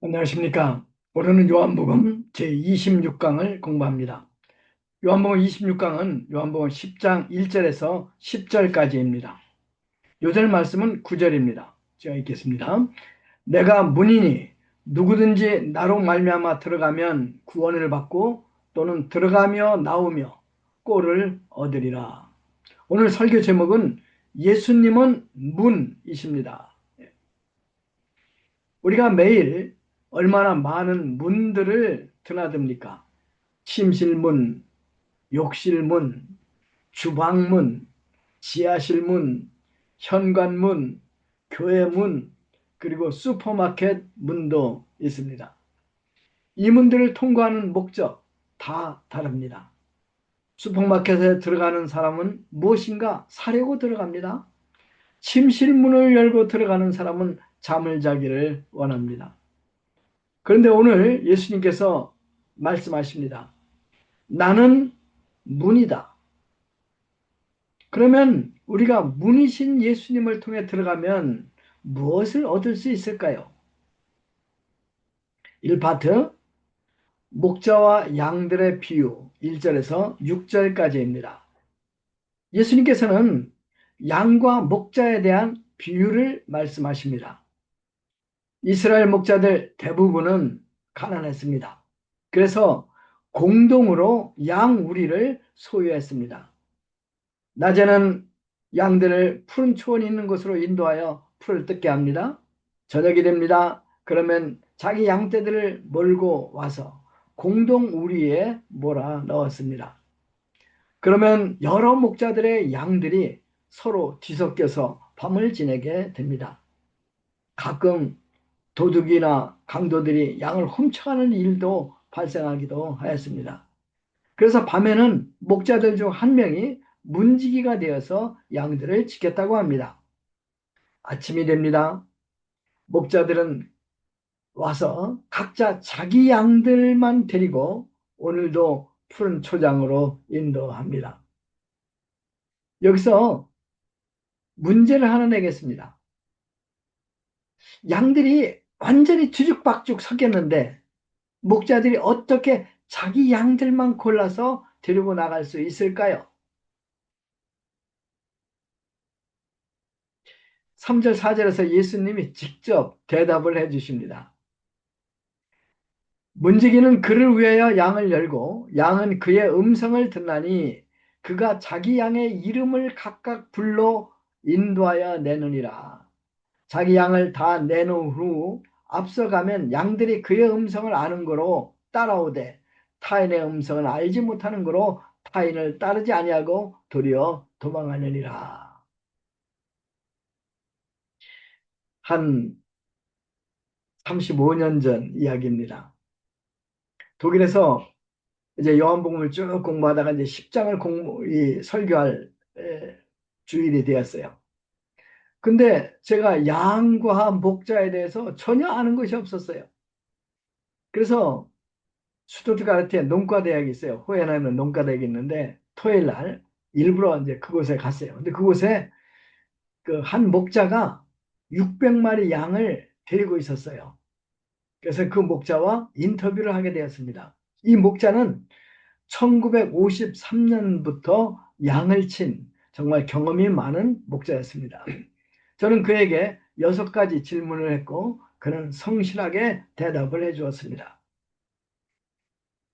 안녕하십니까. 오늘은 요한복음 제26강을 공부합니다. 요한복음 26강은 요한복음 10장 1절에서 10절까지입니다. 요절 말씀은 9절입니다. 제가 읽겠습니다. 내가 문이니 누구든지 나로 말미암아 들어가면 구원을 받고 또는 들어가며 나오며 꼴을 얻으리라. 오늘 설교 제목은 예수님은 문이십니다. 우리가 매일 얼마나 많은 문들을 드나듭니까? 침실문, 욕실문, 주방문, 지하실문, 현관문, 교회문, 그리고 슈퍼마켓 문도 있습니다. 이 문들을 통과하는 목적 다 다릅니다. 슈퍼마켓에 들어가는 사람은 무엇인가 사려고 들어갑니다. 침실문을 열고 들어가는 사람은 잠을 자기를 원합니다. 그런데 오늘 예수님께서 말씀하십니다. 나는 문이다. 그러면 우리가 문이신 예수님을 통해 들어가면 무엇을 얻을 수 있을까요? 1파트 목자와 양들의 비유 1절에서 6절까지입니다. 예수님께서는 양과 목자에 대한 비유를 말씀하십니다. 이스라엘 목자들 대부분은 가난했습니다. 그래서 공동으로 양 우리를 소유했습니다. 낮에는 양들을 푸른 초원이 있는 곳으로 인도하여 풀을 뜯게 합니다. 저녁이 됩니다. 그러면 자기 양떼들을 몰고 와서 공동 우리에 몰아 넣었습니다. 그러면 여러 목자들의 양들이 서로 뒤섞여서 밤을 지내게 됩니다. 가끔 도둑이나 강도들이 양을 훔쳐가는 일도 발생하기도 하였습니다. 그래서 밤에는 목자들 중 한 명이 문지기가 되어서 양들을 지켰다고 합니다. 아침이 됩니다. 목자들은 와서 각자 자기 양들만 데리고 오늘도 푸른 초장으로 인도합니다. 여기서 문제를 하나 내겠습니다. 양들이 완전히 뒤죽박죽 섞였는데 목자들이 어떻게 자기 양들만 골라서 데리고 나갈 수 있을까요? 3절 4절에서 예수님이 직접 대답을 해 주십니다. 문지기는 그를 위하여 양을 열고 양은 그의 음성을 듣나니 그가 자기 양의 이름을 각각 불러 인도하여 내느니라. 자기 양을 다 내놓은 후 앞서가면 양들이 그의 음성을 아는 거로 따라오되 타인의 음성을 알지 못하는 거로 타인을 따르지 아니하고 도리어 도망하느니라. 한 35년 전 이야기입니다. 독일에서 이제 요한복음을 쭉 공부하다가 이제 10장을 공부, 이 설교할 에, 주일이 되었어요. 근데 제가 양과 목자에 대해서 전혀 아는 것이 없었어요. 그래서 슈투트가르트에 농과대학이 있어요. 호연하면 농과대학이 있는데 토요일 날 일부러 이제 그곳에 갔어요. 근데 그곳에 그 한 목자가 600마리 양을 데리고 있었어요. 그래서 그 목자와 인터뷰를 하게 되었습니다. 이 목자는 1953년부터 양을 친 정말 경험이 많은 목자였습니다. 저는 그에게 여섯 가지 질문을 했고 그는 성실하게 대답을 해 주었습니다.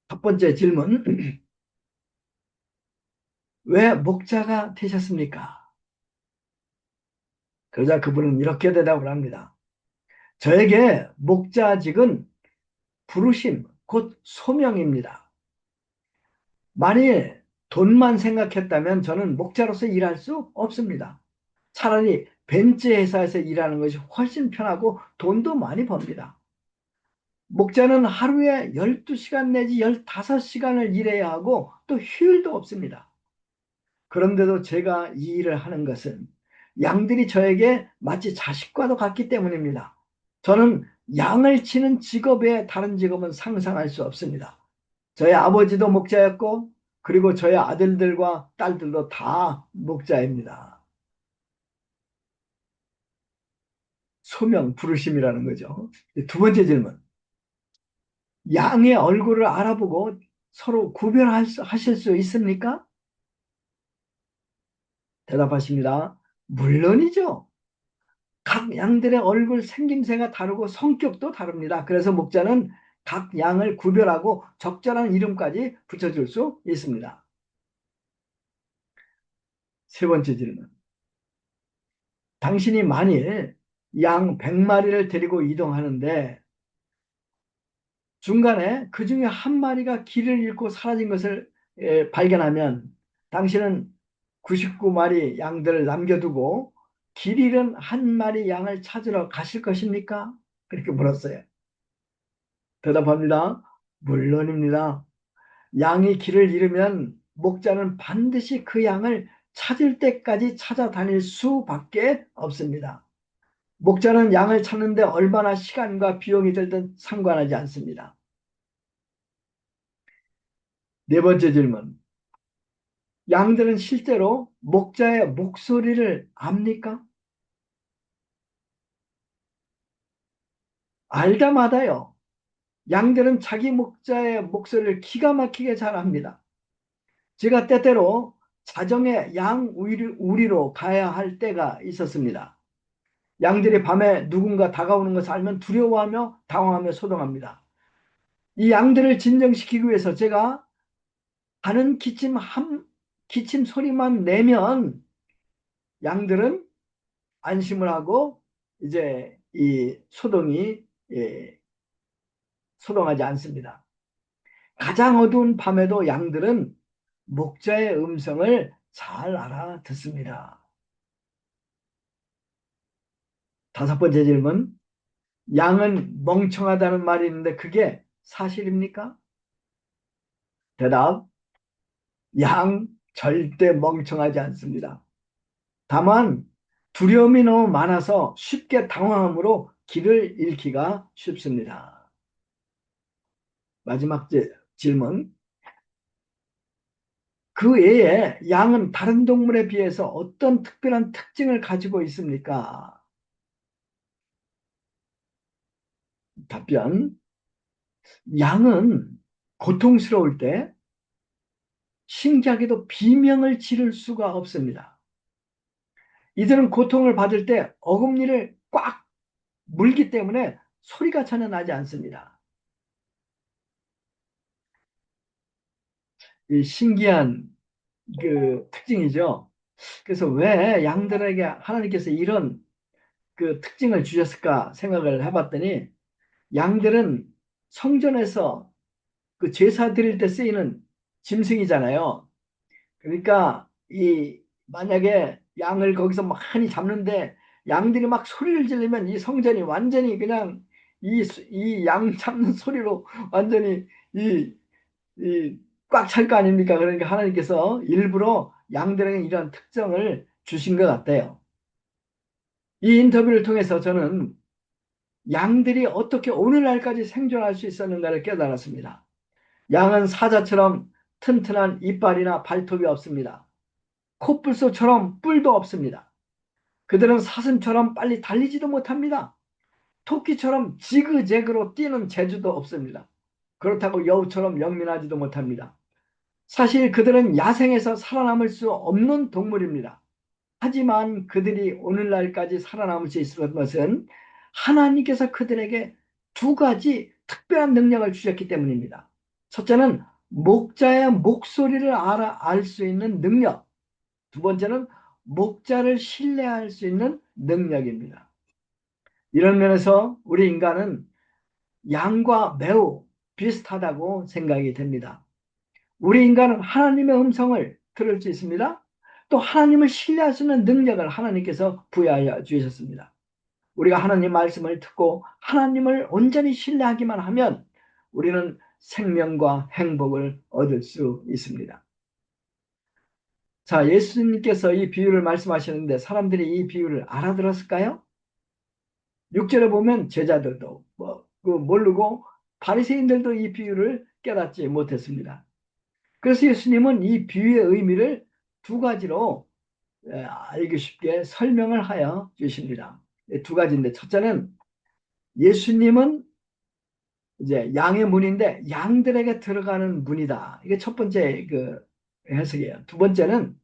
첫 번째 질문. 왜 목자가 되셨습니까? 그러자 그분은 이렇게 대답을 합니다. 저에게 목자직은 부르심, 곧 소명입니다. 만일 돈만 생각했다면 저는 목자로서 일할 수 없습니다. 차라리 벤츠 회사에서 일하는 것이 훨씬 편하고 돈도 많이 법니다. 목자는 하루에 12시간 내지 15시간을 일해야 하고 또 휴일도 없습니다. 그런데도 제가 이 일을 하는 것은 양들이 저에게 마치 자식과도 같기 때문입니다. 저는 양을 치는 직업에 다른 직업은 상상할 수 없습니다. 저의 아버지도 목자였고 그리고 저의 아들들과 딸들도 다 목자입니다. 소명, 부르심이라는 거죠. 두 번째 질문. 양의 얼굴을 알아보고 서로 구별하실 수 있습니까? 대답하십니다. 물론이죠. 각 양들의 얼굴 생김새가 다르고 성격도 다릅니다. 그래서 목자는 각 양을 구별하고 적절한 이름까지 붙여줄 수 있습니다. 세 번째 질문. 당신이 만일 양 100마리를 데리고 이동하는데 중간에 그 중에 한 마리가 길을 잃고 사라진 것을 발견하면 당신은 99마리 양들을 남겨두고 길 잃은 한 마리 양을 찾으러 가실 것입니까? 그렇게 물었어요. 대답합니다. 물론입니다. 양이 길을 잃으면 목자는 반드시 그 양을 찾을 때까지 찾아다닐 수밖에 없습니다. 목자는 양을 찾는데 얼마나 시간과 비용이 들든 상관하지 않습니다. 네 번째 질문. 양들은 실제로 목자의 목소리를 압니까? 알다마다요. 양들은 자기 목자의 목소리를 기가 막히게 잘 압니다. 제가 때때로 자정에 양 우리로 가야 할 때가 있었습니다. 양들이 밤에 누군가 다가오는 것을 알면 두려워하며 당황하며 소동합니다. 이 양들을 진정시키기 위해서 제가 하는 기침 한 기침 소리만 내면 양들은 안심을 하고 이제 이 소동이 예, 소동하지 않습니다. 가장 어두운 밤에도 양들은 목자의 음성을 잘 알아 듣습니다. 다섯 번째 질문. 양은 멍청하다는 말이 있는데 그게 사실입니까? 대답. 양 절대 멍청하지 않습니다. 다만 두려움이 너무 많아서 쉽게 당황함으로 길을 잃기가 쉽습니다. 마지막 질문. 그 외에 양은 다른 동물에 비해서 어떤 특별한 특징을 가지고 있습니까? 답변. 양은 고통스러울 때 신기하게도 비명을 지를 수가 없습니다. 이들은 고통을 받을 때 어금니를 꽉 물기 때문에 소리가 전혀 나지 않습니다. 신기한 그 특징이죠. 그래서 왜 양들에게 하나님께서 이런 그 특징을 주셨을까 생각을 해봤더니 양들은 성전에서 그 제사 드릴 때 쓰이는 짐승이잖아요. 그러니까 이 만약에 양을 거기서 많이 잡는데 양들이 막 소리를 지르면 이 성전이 완전히 그냥 이이양 잡는 소리로 완전히 이꽉 찰 거 아닙니까? 그러니까 하나님께서 일부러 양들에게 이런 특성을 주신 것 같아요. 이 인터뷰를 통해서 저는 양들이 어떻게 오늘날까지 생존할 수 있었는가를 깨달았습니다. 양은 사자처럼 튼튼한 이빨이나 발톱이 없습니다. 코뿔소처럼 뿔도 없습니다. 그들은 사슴처럼 빨리 달리지도 못합니다. 토끼처럼 지그재그로 뛰는 재주도 없습니다. 그렇다고 여우처럼 영민하지도 못합니다. 사실 그들은 야생에서 살아남을 수 없는 동물입니다. 하지만 그들이 오늘날까지 살아남을 수 있었던 것은 하나님께서 그들에게 두 가지 특별한 능력을 주셨기 때문입니다. 첫째는 목자의 목소리를 알아 알 수 있는 능력. 두 번째는 목자를 신뢰할 수 있는 능력입니다. 이런 면에서 우리 인간은 양과 매우 비슷하다고 생각이 됩니다. 우리 인간은 하나님의 음성을 들을 수 있습니다. 또 하나님을 신뢰할 수 있는 능력을 하나님께서 부여하여 주셨습니다. 우리가 하나님 말씀을 듣고 하나님을 온전히 신뢰하기만 하면 우리는 생명과 행복을 얻을 수 있습니다. 자, 예수님께서 이 비유를 말씀하시는데 사람들이 이 비유를 알아들었을까요? 6절에 보면 제자들도 뭐, 그 모르고 바리새인들도 이 비유를 깨닫지 못했습니다. 그래서 예수님은 이 비유의 의미를 두 가지로 알기 쉽게 설명을 하여 주십니다. 두 가지인데 첫째는 예수님은 이제 양의 문인데 양들에게 들어가는 문이다. 이게 첫 번째 그 해석이에요. 두 번째는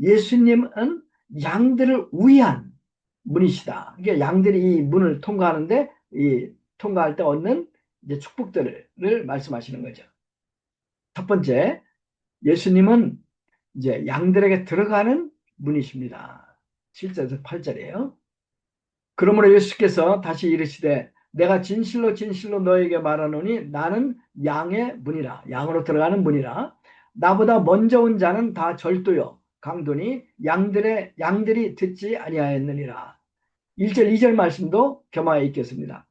예수님은 양들을 위한 문이시다. 이게 양들이 이 문을 통과하는데 이 통과할 때 얻는 이제 축복들을 말씀하시는 거죠. 첫 번째, 예수님은 이제 양들에게 들어가는 문이십니다. 7절에서 8절이에요. 그러므로 예수께서 다시 이르시되 내가 진실로 진실로 너에게 말하노니 나는 양의 문이라 양으로 들어가는 문이라. 나보다 먼저 온 자는 다 절도요. 강도니 양들의 양들이 듣지 아니하였느니라. 1절 2절 말씀도 겸하여 읽겠습니다.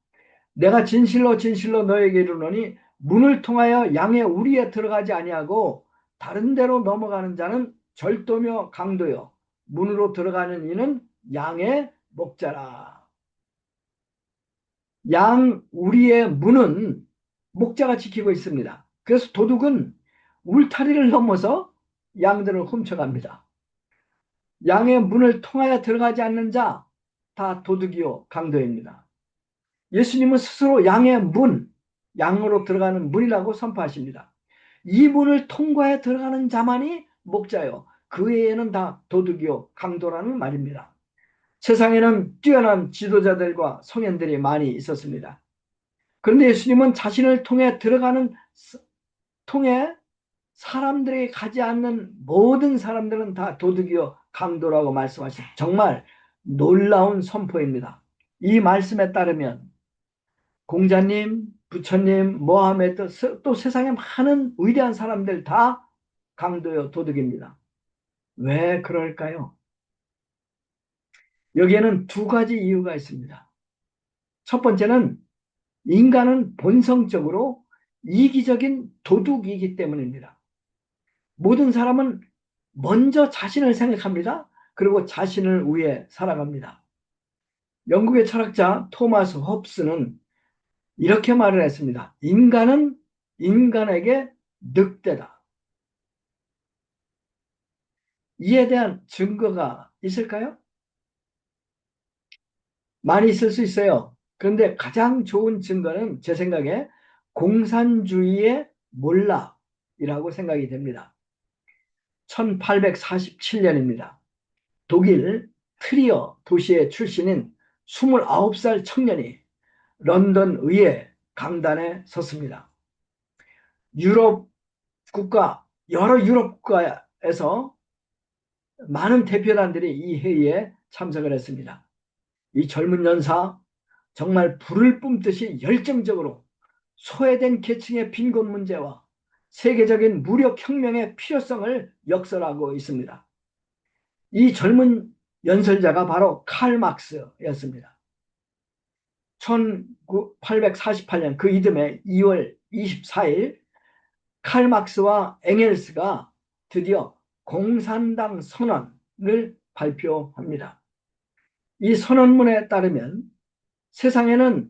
내가 진실로 진실로 너에게 이르노니 문을 통하여 양의 우리에 들어가지 아니하고 다른 데로 넘어가는 자는 절도며 강도요. 문으로 들어가는 이는 양의 목자라 양 우리의 문은 목자가 지키고 있습니다. 그래서 도둑은 울타리를 넘어서 양들을 훔쳐갑니다. 양의 문을 통하여 들어가지 않는 자 다 도둑이요 강도입니다. 예수님은 스스로 양의 문, 양으로 들어가는 문이라고 선포하십니다. 이 문을 통과해 들어가는 자만이 목자요. 그 외에는 다 도둑이요 강도라는 말입니다. 세상에는 뛰어난 지도자들과 성현들이 많이 있었습니다. 그런데 예수님은 자신을 통해 들어가는 통해 사람들에게 가지 않는 모든 사람들은 다 도둑이요 강도라고 말씀하신 정말 놀라운 선포입니다. 이 말씀에 따르면 공자님, 부처님, 모하메드 또 세상에 많은 위대한 사람들 다 강도요 도둑입니다. 왜 그럴까요? 여기에는 두 가지 이유가 있습니다. 첫 번째는 인간은 본성적으로 이기적인 도둑이기 때문입니다. 모든 사람은 먼저 자신을 생각합니다. 그리고 자신을 위해 살아갑니다. 영국의 철학자 토마스 홉스는 이렇게 말을 했습니다. 인간은 인간에게 늑대다. 이에 대한 증거가 있을까요? 많이 있을 수 있어요. 그런데 가장 좋은 증거는 제 생각에 공산주의의 몰락이라고 생각이 됩니다. 1847년입니다. 독일 트리어 도시의 출신인 29살 청년이 런던 의회 강단에 섰습니다. 유럽 국가, 여러 유럽 국가에서 많은 대표단들이 이 회의에 참석을 했습니다. 이 젊은 연사 정말 불을 뿜듯이 열정적으로 소외된 계층의 빈곤 문제와 세계적인 무력 혁명의 필요성을 역설하고 있습니다. 이 젊은 연설자가 바로 칼 막스였습니다. 1848년 그 이듬해 2월 24일 칼 막스와 엥헬스가 드디어 공산당 선언을 발표합니다. 이 선언문에 따르면 세상에는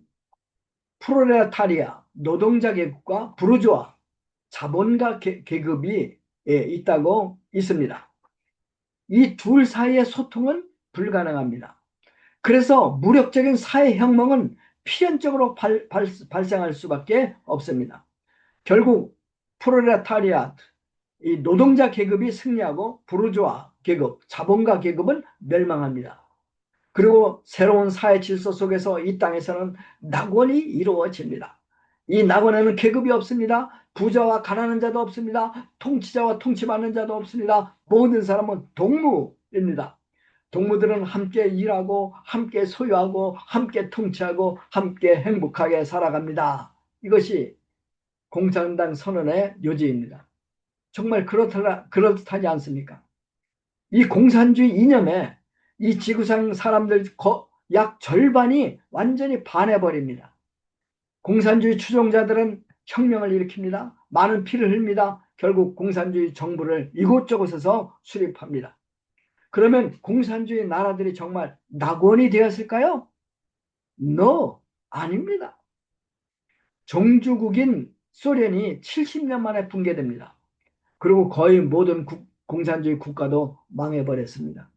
프로레타리아 노동자 계급과 부르주아 자본가 계 급이 예, 있다고 있습니다. 이 둘 사이의 소통은 불가능합니다. 그래서 무력적인 사회 혁명은 필연적으로 발, 발, 발생할 수밖에 없습니다. 결국 프로레타리아 이 노동자 계급이 승리하고 부르주아 계급, 자본가 계급은 멸망합니다. 그리고 새로운 사회 질서 속에서 이 땅에서는 낙원이 이루어집니다. 이 낙원에는 계급이 없습니다. 부자와 가난한 자도 없습니다. 통치자와 통치받는 자도 없습니다. 모든 사람은 동무입니다. 동무들은 함께 일하고 함께 소유하고 함께 통치하고 함께 행복하게 살아갑니다. 이것이 공산당 선언의 요지입니다. 정말 그렇다, 그렇다지 않습니까? 이 공산주의 이념에 이 지구상 사람들 약 절반이 완전히 반해버립니다. 공산주의 추종자들은 혁명을 일으킵니다. 많은 피를 흘립니다. 결국 공산주의 정부를 이곳저곳에서 수립합니다. 그러면 공산주의 나라들이 정말 낙원이 되었을까요? No, 아닙니다. 종주국인 소련이 70년 만에 붕괴됩니다. 그리고 거의 모든 국, 공산주의 국가도 망해버렸습니다.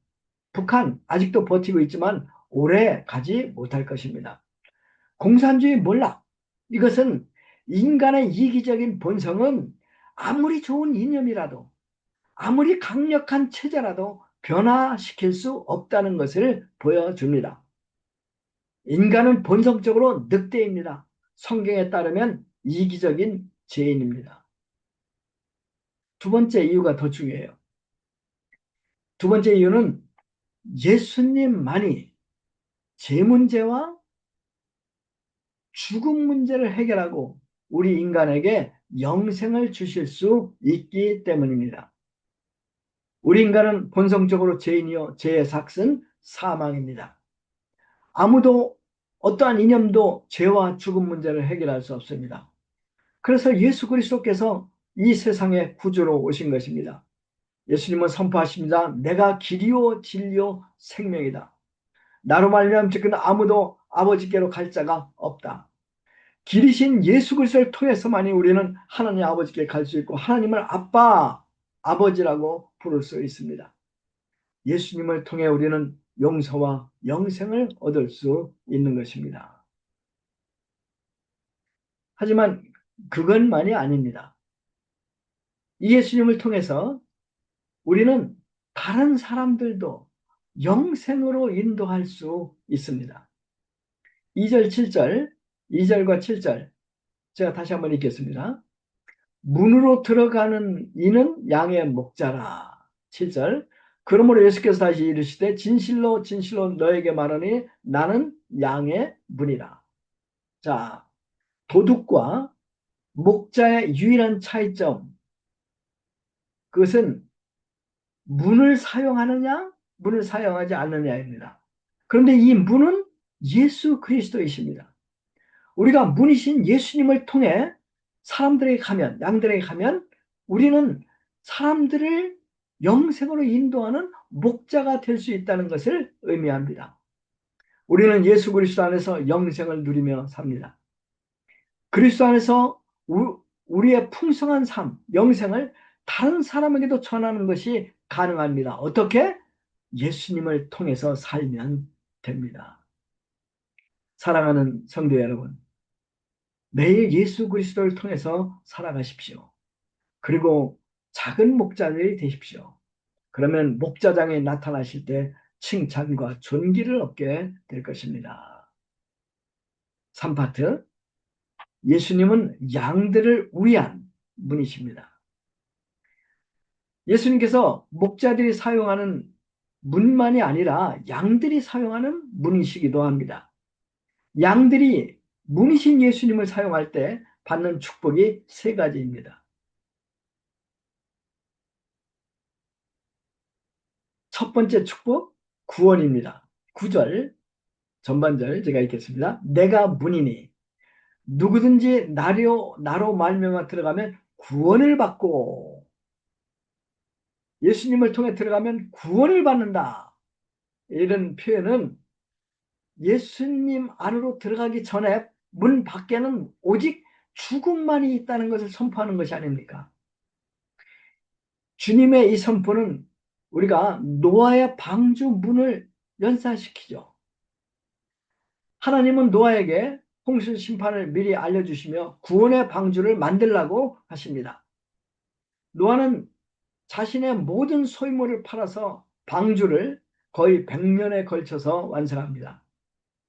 북한 아직도 버티고 있지만 오래 가지 못할 것입니다. 공산주의 몰락, 이것은 인간의 이기적인 본성은 아무리 좋은 이념이라도 아무리 강력한 체제라도 변화시킬 수 없다는 것을 보여줍니다. 인간은 본성적으로 늑대입니다. 성경에 따르면 이기적인 죄인입니다. 두 번째 이유가 더 중요해요. 두 번째 이유는 예수님만이 제 문제와 죽음 문제를 해결하고 우리 인간에게 영생을 주실 수 있기 때문입니다. 우리 인간은 본성적으로 죄인이요 죄의 삭은 사망입니다. 아무도 어떠한 이념도 죄와 죽음 문제를 해결할 수 없습니다. 그래서 예수 그리스도께서 이 세상에 구주로 오신 것입니다. 예수님은 선포하십니다. 내가 길이요 진리요 생명이다. 나로 말미암 즉은 아무도 아버지께로 갈 자가 없다. 길이신 예수 그리스도를 통해서만이 우리는 하나님 아버지께 갈 수 있고 하나님을 아빠, 아버지라고 부를 수 있습니다. 예수님을 통해 우리는 용서와 영생을 얻을 수 있는 것입니다. 하지만 그것만이 아닙니다. 이 예수님을 통해서 우리는 다른 사람들도 영생으로 인도할 수 있습니다. 2절, 7절, 2절과 7절 제가 다시 한번 읽겠습니다. 문으로 들어가는 이는 양의 목자라. 7절 그러므로 예수께서 다시 이르시되 진실로 진실로 너에게 말하니 나는 양의 문이라. 자, 도둑과 목자의 유일한 차이점 그것은 문을 사용하느냐 문을 사용하지 않느냐입니다. 그런데 이 문은 예수 그리스도이십니다. 우리가 문이신 예수님을 통해 사람들에게 가면 양들에게 가면 우리는 사람들을 영생으로 인도하는 목자가 될 수 있다는 것을 의미합니다. 우리는 예수 그리스도 안에서 영생을 누리며 삽니다. 그리스도 안에서 우리의 풍성한 삶, 영생을 다른 사람에게도 전하는 것이 가능합니다. 어떻게? 예수님을 통해서 살면 됩니다. 사랑하는 성도 여러분, 매일 예수 그리스도를 통해서 살아가십시오. 그리고 작은 목자들이 되십시오. 그러면 목자장에 나타나실 때 칭찬과 존귀를 얻게 될 것입니다. 3파트 예수님은 양들을 위한 분이십니다. 예수님께서 목자들이 사용하는 문만이 아니라 양들이 사용하는 문이시기도 합니다. 양들이 문이신 예수님을 사용할 때 받는 축복이 세 가지입니다. 첫 번째 축복 구원입니다. 9절 전반절 제가 읽겠습니다. 내가 문이니 누구든지 나로 나로 말미암아 들어가면 구원을 받고 예수님을 통해 들어가면 구원을 받는다. 이런 표현은 예수님 안으로 들어가기 전에 문 밖에는 오직 죽음만이 있다는 것을 선포하는 것이 아닙니까? 주님의 이 선포는 우리가 노아의 방주 문을 연상시키죠. 하나님은 노아에게 홍수 심판을 미리 알려주시며 구원의 방주를 만들라고 하십니다. 노아는 자신의 모든 소유물을 팔아서 방주를 거의 100년에 걸쳐서 완성합니다.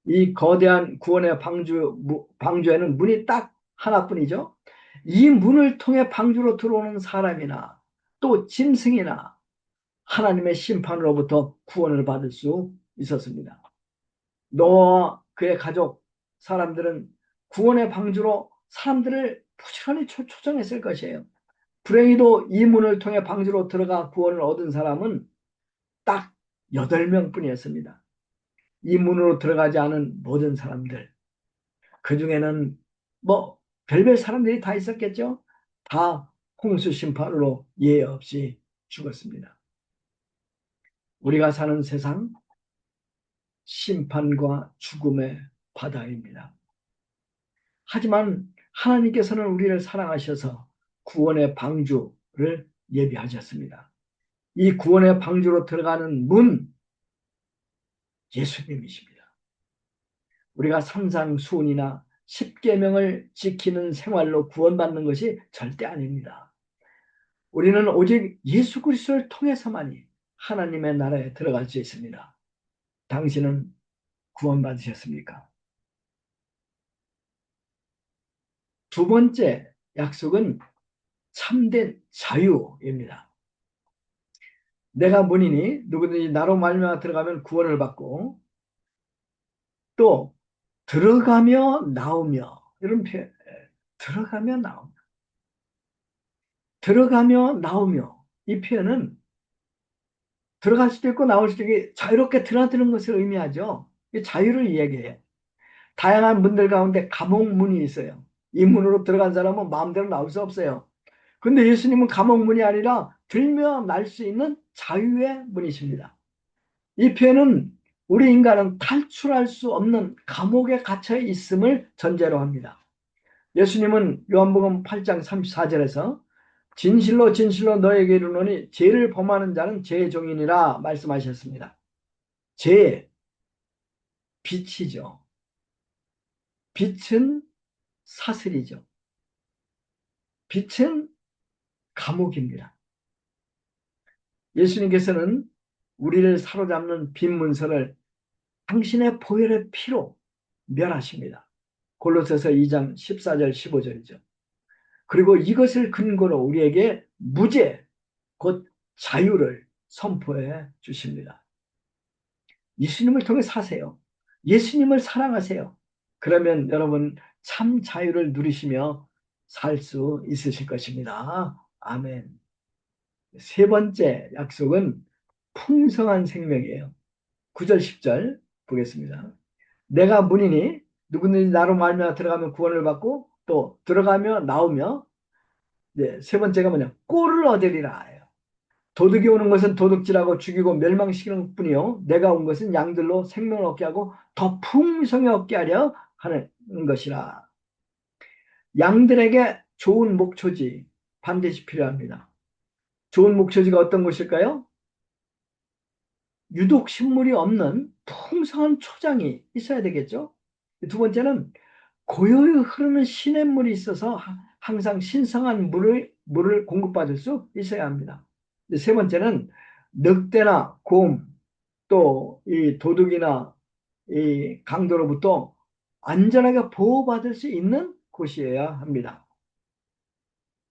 이 거대한 구원의 방주, 방주에는 문이 딱 하나뿐이죠. 이 문을 통해 방주로 들어오는 사람이나 또 짐승이나 하나님의 심판으로부터 구원을 받을 수 있었습니다. 노아와 그의 가족, 사람들은 구원의 방주로 사람들을 부지런히 초청했을 것이에요. 불행히도 이 문을 통해 방주로 들어가 구원을 얻은 사람은 딱 8명 뿐이었습니다. 이 문으로 들어가지 않은 모든 사람들. 그 중에는 뭐 별별 사람들이 다 있었겠죠? 다 홍수 심판으로 예외 없이 죽었습니다. 우리가 사는 세상 심판과 죽음의 바다입니다. 하지만 하나님께서는 우리를 사랑하셔서 구원의 방주를 예비하셨습니다. 이 구원의 방주로 들어가는 문 예수님이십니다. 우리가 산상수훈이나 십계명을 지키는 생활로 구원받는 것이 절대 아닙니다. 우리는 오직 예수 그리스도를 통해서만이 하나님의 나라에 들어갈 수 있습니다. 당신은 구원받으셨습니까? 두 번째 약속은 참된 자유입니다. 내가 문이니 누구든지 나로 말미암아 들어가면 구원을 받고 또 들어가며 나오며 이런 표현 들어가며 나오며 들어가며 나오며 이 표현은 들어갈 수도 있고 나올 수도 있고 자유롭게 드나드는 것을 의미하죠. 자유를 이야기해요. 다양한 문들 가운데 감옥문이 있어요. 이 문으로 들어간 사람은 마음대로 나올 수 없어요. 근데 예수님은 감옥문이 아니라 들며 날 수 있는 자유의 문이십니다. 이 표현은 우리 인간은 탈출할 수 없는 감옥에 갇혀 있음을 전제로 합니다. 예수님은 요한복음 8장 34절에서 진실로 진실로 너에게 이르노니 죄를 범하는 자는 죄의 종이니라 말씀하셨습니다. 죄, 빛이죠. 빛은 사슬이죠. 빛은 감옥입니다. 예수님께서는 우리를 사로잡는 빈 문서를 당신의 보혈의 피로 멸하십니다. 골로새서 2장 14절 15절이죠. 그리고 이것을 근거로 우리에게 무죄 곧 자유를 선포해 주십니다. 예수님을 통해 사세요. 예수님을 사랑하세요. 그러면 여러분 참 자유를 누리시며 살 수 있으실 것입니다. 아멘. 세 번째 약속은 풍성한 생명이에요. 9절 10절 보겠습니다. 내가 문이니 누구든지 나로 말며 들어가면 구원을 받고 또 들어가며 나오며 네, 세 번째가 뭐냐 꼴을 얻으리라 도둑이 오는 것은 도둑질하고 죽이고 멸망시키는 뿐이요 내가 온 것은 양들로 생명을 얻게 하고 더 풍성히 얻게 하려 하는 것이라 양들에게 좋은 목초지 반드시 필요합니다 좋은 목초지가 어떤 것일까요? 유독 식물이 없는 풍성한 초장이 있어야 되겠죠 두 번째는 고요히 흐르는 시냇물이 있어서 항상 신성한 물을, 물을 공급받을 수 있어야 합니다 세 번째는 늑대나 곰, 또 이 도둑이나 이 강도로부터 안전하게 보호받을 수 있는 곳이어야 합니다.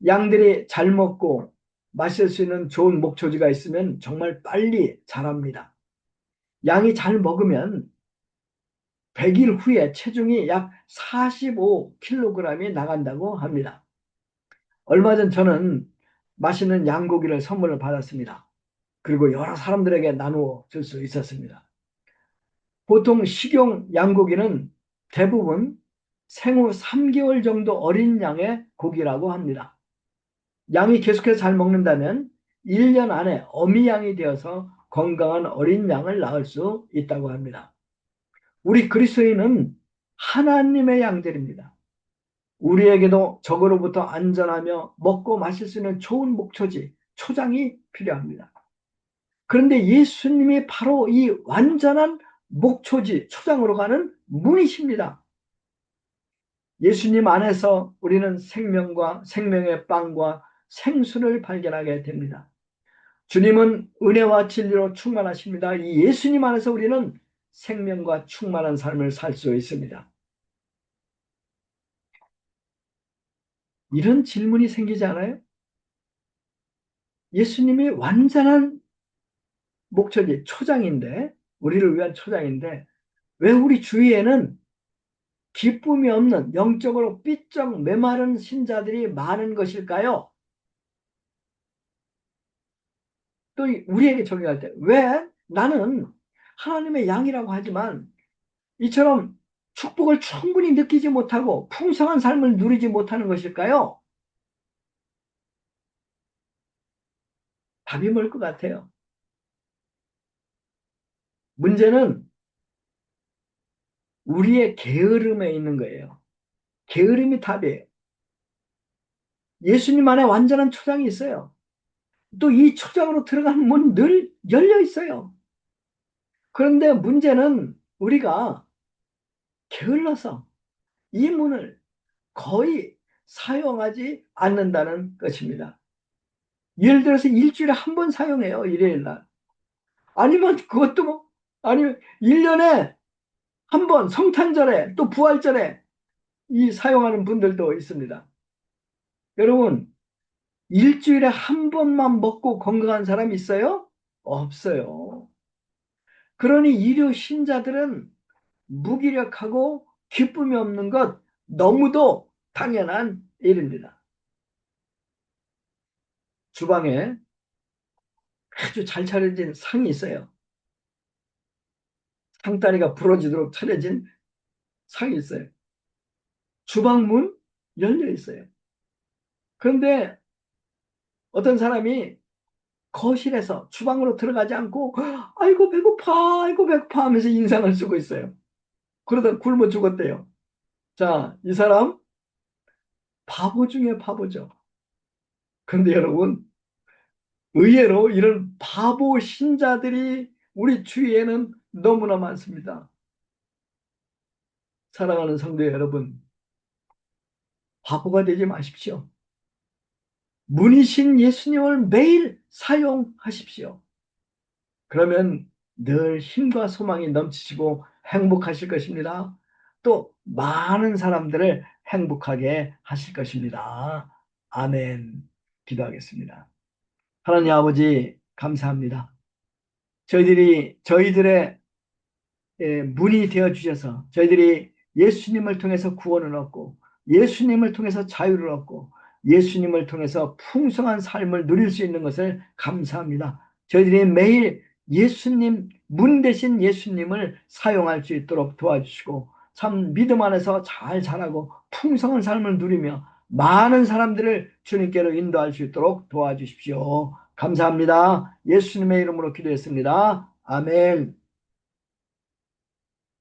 양들이 잘 먹고 마실 수 있는 좋은 목초지가 있으면 정말 빨리 자랍니다. 양이 잘 먹으면 100일 후에 체중이 약 45kg이 나간다고 합니다. 얼마 전 저는 맛있는 양고기를 선물을 받았습니다. 그리고 여러 사람들에게 나누어 줄 수 있었습니다. 보통 식용 양고기는 대부분 생후 3개월 정도 어린 양의 고기라고 합니다. 양이 계속해서 잘 먹는다면 1년 안에 어미 양이 되어서 건강한 어린 양을 낳을 수 있다고 합니다. 우리 그리스도인은 하나님의 양들입니다. 우리에게도 적으로부터 안전하며 먹고 마실 수 있는 좋은 목초지, 초장이 필요합니다. 그런데 예수님이 바로 이 완전한 목초지, 초장으로 가는 문이십니다. 예수님 안에서 우리는 생명과 생명의 빵과 생수를 발견하게 됩니다. 주님은 은혜와 진리로 충만하십니다. 이 예수님 안에서 우리는 생명과 충만한 삶을 살 수 있습니다. 이런 질문이 생기지 않아요? 예수님이 완전한 목적이 초장인데, 우리를 위한 초장인데, 왜 우리 주위에는 기쁨이 없는 영적으로 삐쩍 메마른 신자들이 많은 것일까요? 또 우리에게 적용할 때, 왜 나는 하나님의 양이라고 하지만 이처럼 축복을 충분히 느끼지 못하고 풍성한 삶을 누리지 못하는 것일까요? 답이 뭘 것 같아요? 문제는 우리의 게으름에 있는 거예요. 게으름이 답이에요. 예수님 안에 완전한 초장이 있어요. 또 이 초장으로 들어가는 문 늘 열려 있어요. 그런데 문제는 우리가 게을러서 이 문을 거의 사용하지 않는다는 것입니다. 예를 들어서 일주일에 한 번 사용해요. 일요일 날. 아니면 그것도 뭐, 아니면 1년에 한 번 성탄절에 또 부활절에 이 사용하는 분들도 있습니다. 여러분, 일주일에 한 번만 먹고 건강한 사람 있어요? 없어요. 그러니 일요 신자들은 무기력하고 기쁨이 없는 것 너무도 당연한 일입니다. 주방에 아주 잘 차려진 상이 있어요. 상다리가 부러지도록 차려진 상이 있어요. 주방 문 열려 있어요. 그런데 어떤 사람이 거실에서 주방으로 들어가지 않고 아이고 배고파 아이고 배고파 하면서 인상을 쓰고 있어요. 그러다 굶어 죽었대요. 자, 이 사람 바보 중에 바보죠. 그런데 여러분 의외로 이런 바보 신자들이 우리 주위에는 너무나 많습니다. 사랑하는 성도 여러분, 바보가 되지 마십시오. 문이신 예수님을 매일 사용하십시오. 그러면 늘 힘과 소망이 넘치시고 행복하실 것입니다. 또 많은 사람들을 행복하게 하실 것입니다. 아멘. 기도하겠습니다. 하나님 아버지 감사합니다. 저희들이 저희들의 예, 문이 되어 주셔서 저희들이 예수님을 통해서 구원을 얻고 예수님을 통해서 자유를 얻고 예수님을 통해서 풍성한 삶을 누릴 수 있는 것을 감사합니다. 저희들이 매일 예수님 문 대신 예수님을 사용할 수 있도록 도와주시고 참 믿음 안에서 잘 자라고 풍성한 삶을 누리며 많은 사람들을 주님께로 인도할 수 있도록 도와주십시오. 감사합니다. 예수님의 이름으로 기도했습니다. 아멘.